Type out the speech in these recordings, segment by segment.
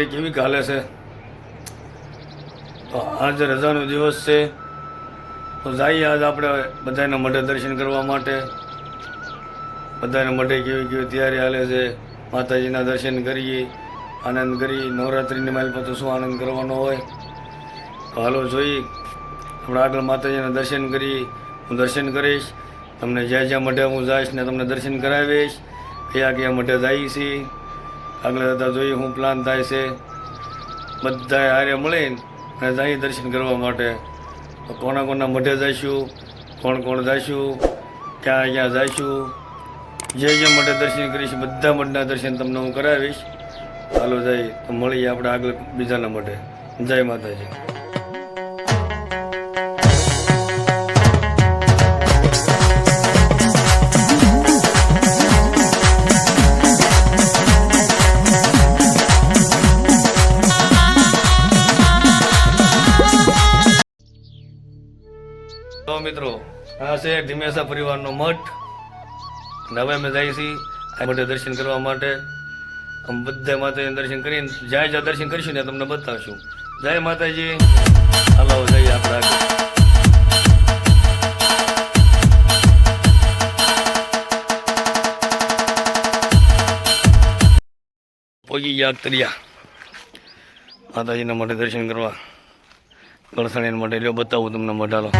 નવરાત્રિ કેવી ચાલે છે? તો આજ રજાનો દિવસ છે. તો જઈએ આજ આપણે બધાના મઢે દર્શન કરવા માટે. બધાના મઢે કેવી કેવી તૈયારી હાલે છે. માતાજીના દર્શન કરીએ, આનંદ કરી નવરાત્રિની પર તો શું આનંદ કરવાનો હોય? તો હાલો જોઈએ. આપણે આગળ માતાજીના દર્શન કરી હું દર્શન કરીશ. તમને જ્યાં જ્યાં મઢે હું જઈશ ને તમને દર્શન કરાવીશ. કયા કયા મઢે જઈએ છીએ. આગળ જતાં જોઈએ હું પ્લાન થાય છે. બધા હારે મળીને અને જઈએ દર્શન કરવા માટે. કોના કોના મઢે જઈશું, કોણ કોણ જઈશું, ક્યાં ક્યાં જઈશું, જે જે મઢે દર્શન કરીશ, બધા મઢના દર્શન તમને હું કરાવીશ. ચાલો જઈએ, તો મળીએ આપણે આગળ બીજાના મઢે. જય માતાજી. તો મિત્રો, આ છે ધીમેસા પરિવારનો મઠ. હવે અમે જઈએ છીએ આ મઠે દર્શન કરવા માટે. અમે બધા માતાજીના દર્શન કરીને, જ્યાં જ્યાં દર્શન કરીશું ને તમને બતાવશું. જય માતાજી. હલો, જઈએ આપણે આગળ. પહોંચી ગયા માતાજીના માટે દર્શન કરવા. ગળસાણીના માટે લ્યો બતાવું તમને મઢાલો.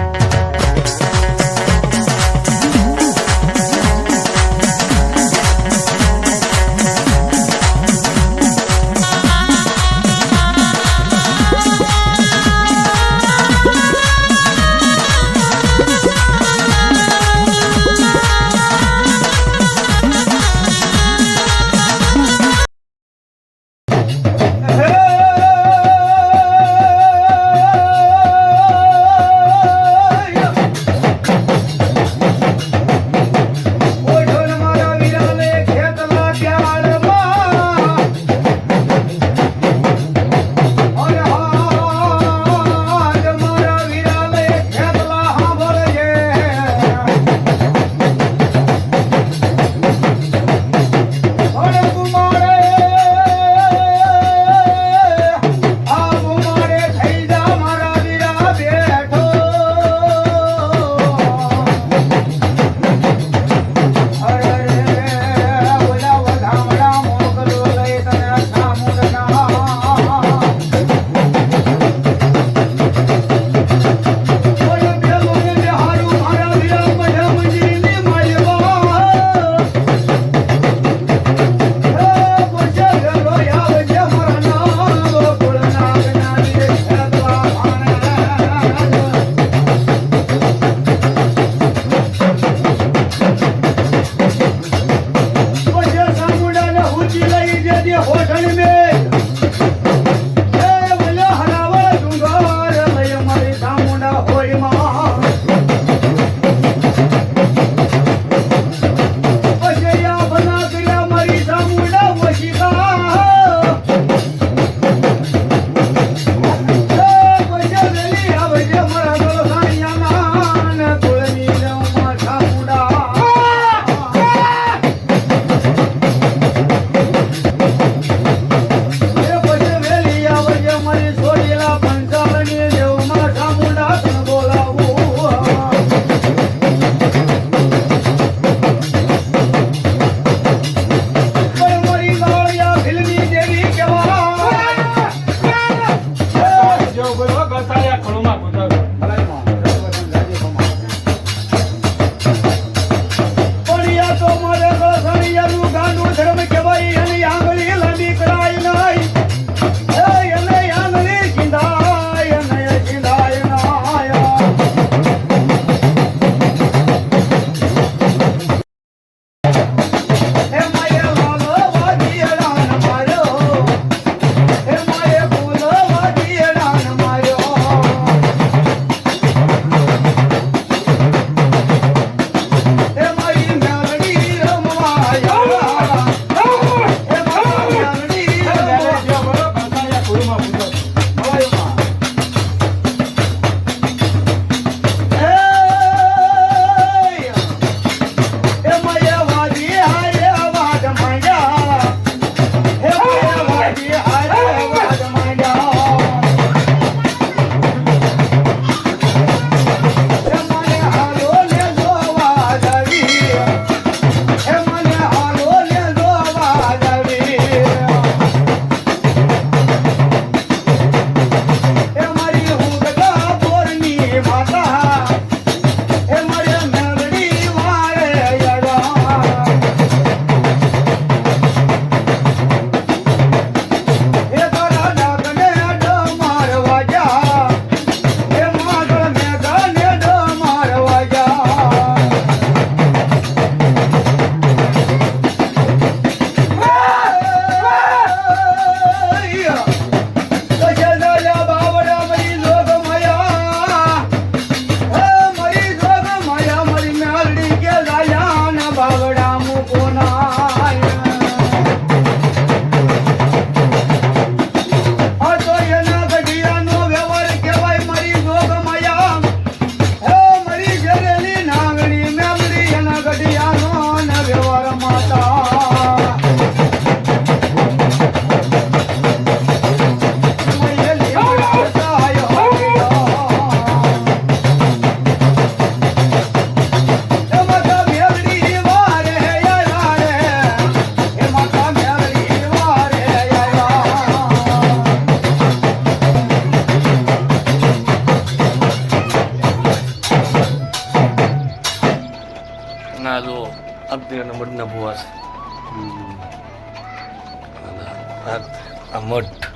આ મઠ.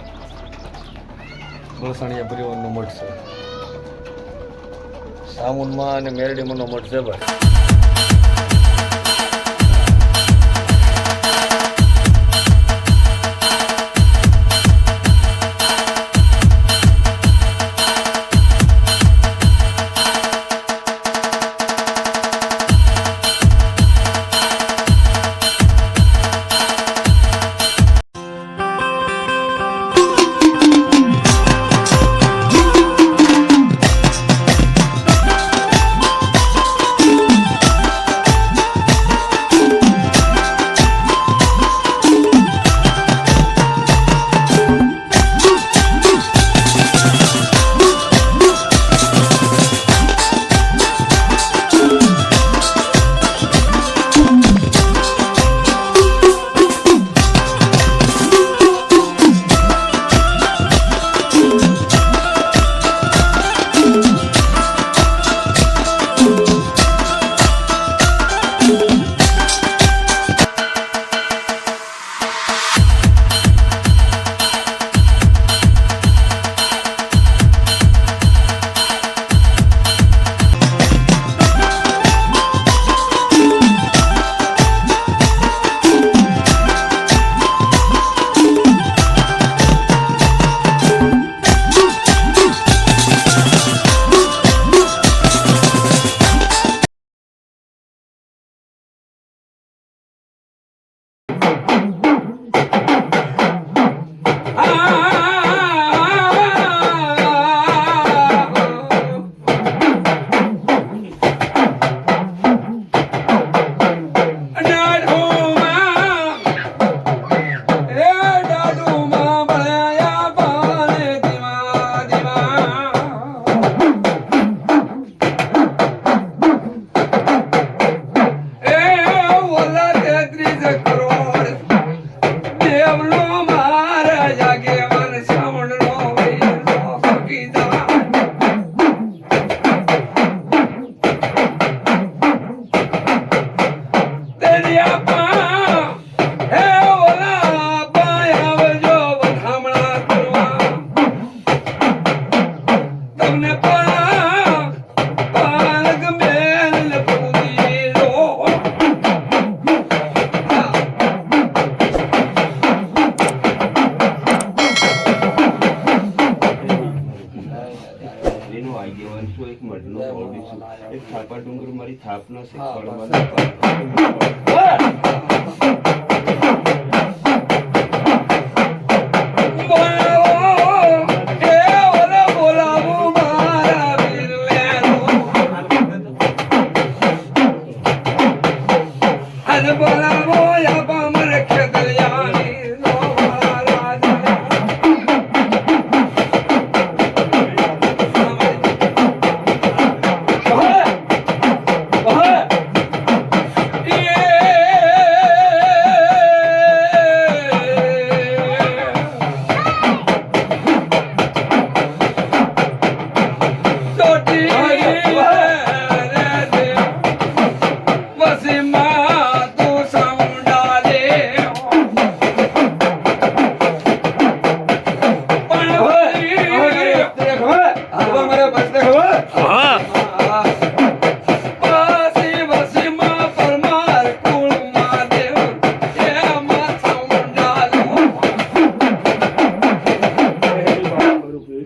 ગોસાણીયા પરિવારનો મઠ છે. સામુનમાં અને મેરડીમાંનો મઠ છે ભાઈ yeah,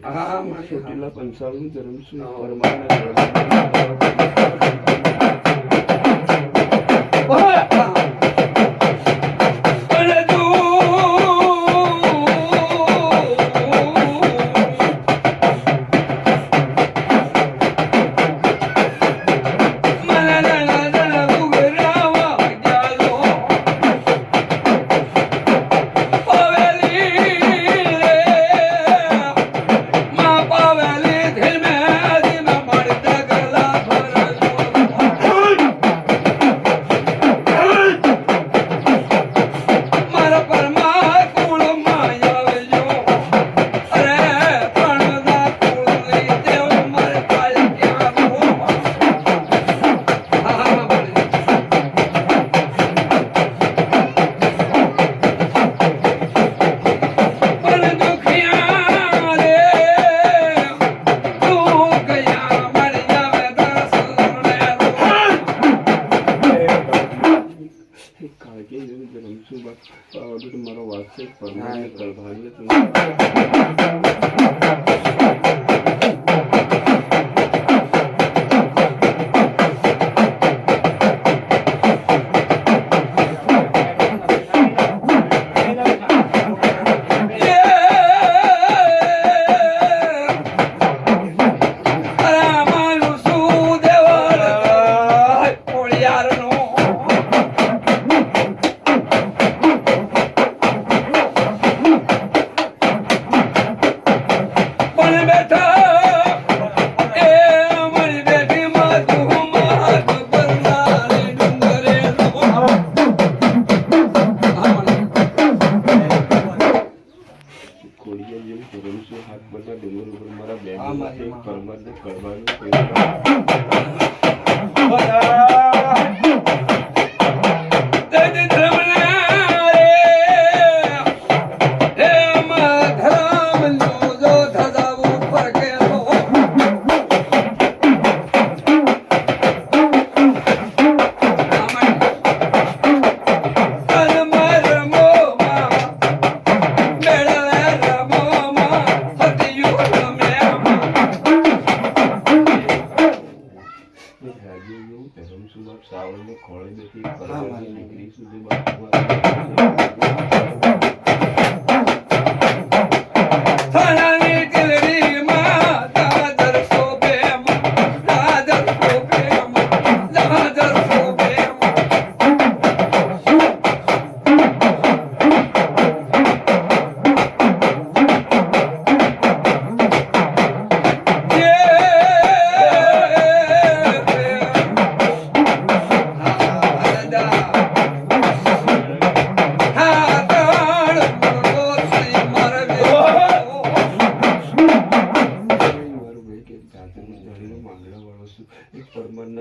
ચોટીલા પંચાવન ધર્મ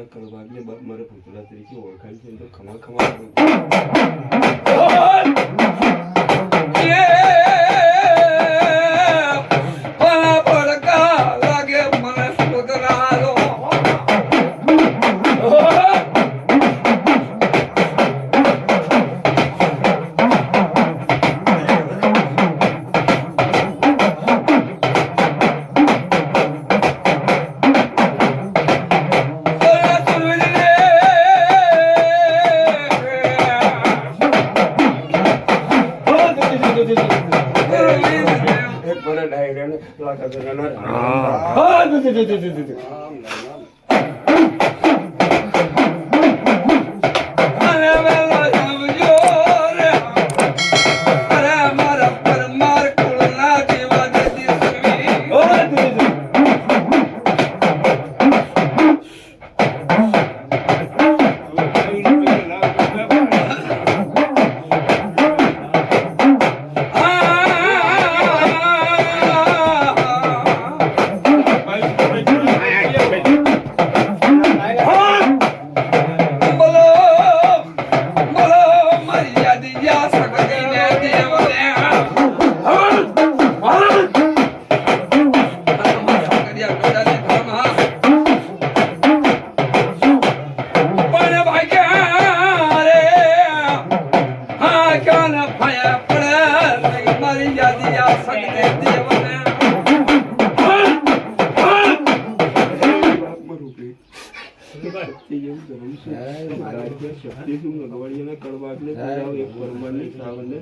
કડવાગને બાપ મારા પૂતળા તરીકે ઓળખાય છે તો ખમા ખમા 对对对对对。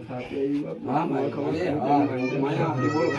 હા મારી બોલ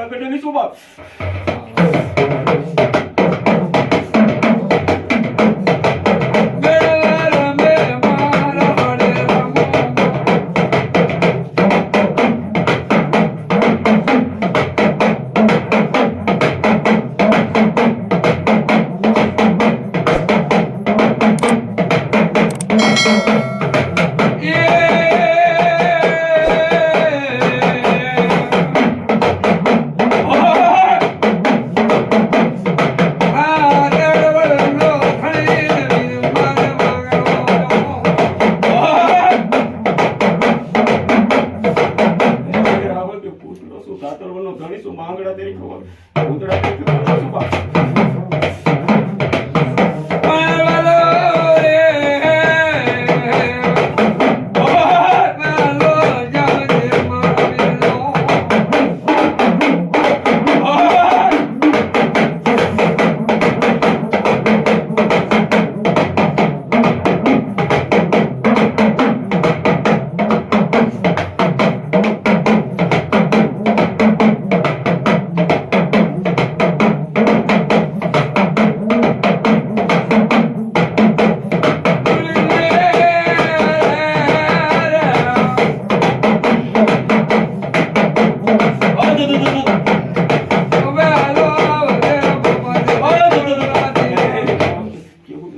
Äh, bitte nicht so was.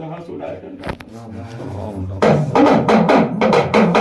सह सुराजन राम राम